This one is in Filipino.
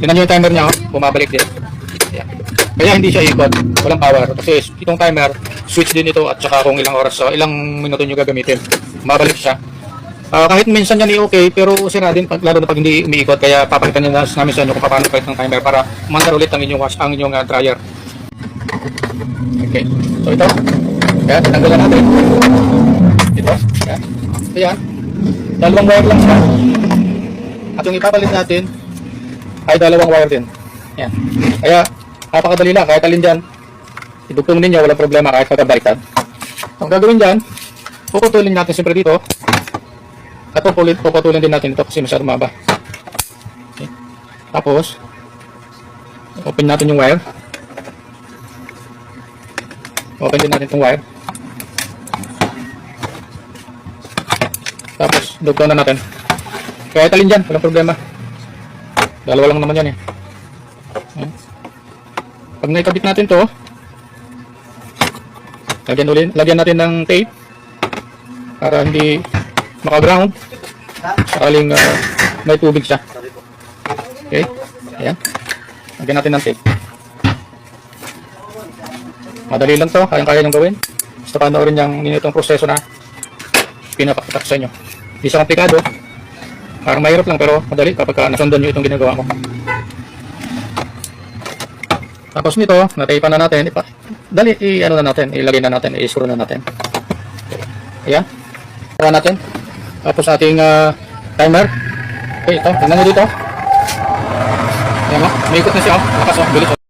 Tingnan nyo yung timer niya, oh. bumabalik din. Ayan. Kaya hindi siya ikot, walang power. Kasi itong timer, switch din ito at saka kung ilang oras, so ilang minuto nyo gagamitin. Bumabalik siya. Ah, kahit minsan yan i-okay, pero sira din pag, lalo na pag hindi umiikot. Kaya papalitan nyo na namin sa inyo kung paano palit ng timer para umandar ulit ang inyong, wash, ang inyong ah, dryer. Okay. So ito. Yan, tanggalan natin. Ito. Yan. Ayan. Dalawang wire lang siya. At yung ipapalit natin ay dalawang wire din. Yan. Kaya napakadali lang. Kahit alin dyan, idugtong ninyo, walang problema kahit magkabaliktad. Ang gagawin dyan, puputulin natin siyempre dito. At pupulin, puputulin din natin ito kasi masyado maba. Okay. Tapos, open natin yung wire. Open din natin itong wire. Tapos, dugtong na natin. Kahit alin dyan, walang problema. Dalawa lang naman yan eh. Ayan. Pag naikabit natin to, lagyan, ulit, lagyan natin ng tape para hindi makaground sakaling ah, may tubig siya. Okay? Ayan. Lagyan natin ng tape. Madali lang to, kayang-kaya niyong gawin. Basta panoorin yung ninitong proseso na pinapakita ko sa inyo. Hindi siya komplikado. Parang mahirap lang pero madali kapag ka nasundan nyo itong ginagawa ko. Tapos nito, nataypan na natin. Ipa, dali, i, ano na natin, ilagay na natin, i-screw na natin. Ayan. Para natin. Tapos ating ah, timer. Okay, ito. Tingnan nyo dito. Ayan o. May ikot na siya o. Lakas o. Bilis o.